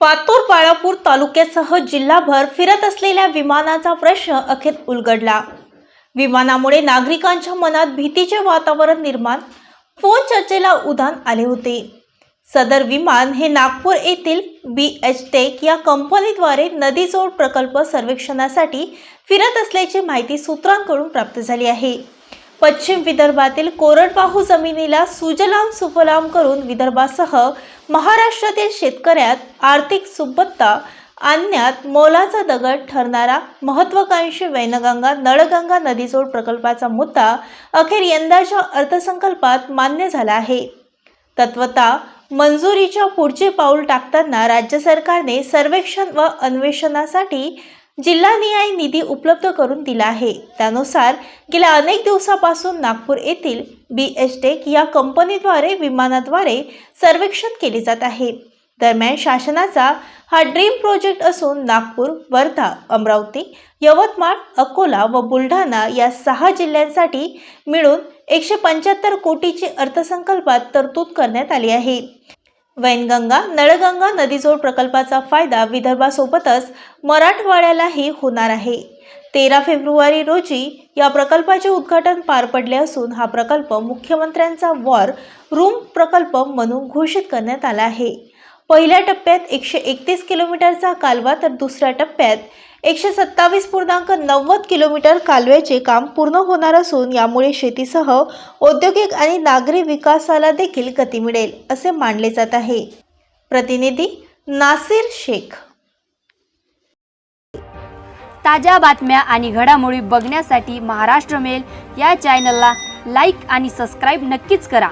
पातूर बाळापूर तालुक्यासह जिल्हाभर फिरत असलेल्या विमानाचा प्रश्न अखेर उलगडला. विमानामुळे नागरिकांच्या मनात भीतीचे वातावरण निर्माण फोन चर्चेला उधाण आले होते. सदर विमान हे नागपूर येथील बी एच टेक या कंपनीद्वारे नदीजोड प्रकल्प सर्वेक्षणासाठी फिरत असल्याची माहिती सूत्रांकडून प्राप्त झाली आहे. पश्चिम विदर्भातील कोरडवाहू जमिनीला सुजलाम सुफलाम करून विदर्भासह महाराष्ट्रातील शेतकऱ्यात आर्थिक सुबत्ता आणण्यात मोलाचा दगड ठरणारा महत्वाकांक्षी वैनगंगा नळगंगा नदीजोड प्रकल्पाचा मुद्दा अखेर यंदाच्या अर्थसंकल्पात मान्य झाला आहे. तत्वता मंजुरीच्या पुढचे पाऊल टाकताना राज्य सरकारने सर्वेक्षण व अन्वेषणासाठी जिल्हानिहाय निधी उपलब्ध करून दिला आहे. त्यानुसार गेल्या अनेक दिवसापासून नागपूर येथील बी एच टेक या कंपनीद्वारे विमानाद्वारे सर्वेक्षण केले जात आहे. दरम्यान शासनाचा हा ड्रीम प्रोजेक्ट असून नागपूर वर्धा अमरावती यवतमाळ अकोला व बुलढाणा या सहा जिल्ह्यांसाठी मिळून एकशे पंच्याहत्तर कोटीची अर्थसंकल्पात तरतूद करण्यात आली आहे. वैनगंगा नळगंगा नदीजोड प्रकल्पाचा फायदा विदर्भासोबतच मराठवाड्यालाही होणार आहे. तेरा फेब्रुवारी रोजी या प्रकल्पाचे उद्घाटन पार पडले असून हा प्रकल्प मुख्यमंत्र्यांचा वॉर रूम प्रकल्प म्हणून घोषित करण्यात आला आहे. पहिल्या टप्प्यात एकशे एकतीस किलोमीटरचा कालवा तर दुसऱ्या टप्प्यात एकशे सत्तावीस पूर्णांक नव्वद किलोमीटर कालव्याचे काम पूर्ण होणार असून यामुळे शेतीसह औद्योगिक आणि नागरी विकासाला देखील गती मिळेल असे मानले जात आहे. प्रतिनिधी नासिर शेख. ताज्या बातम्या आणि घडामोडी बघण्यासाठी महाराष्ट्र मेल या चॅनलला लाईक आणि सबस्क्राईब नक्कीच करा.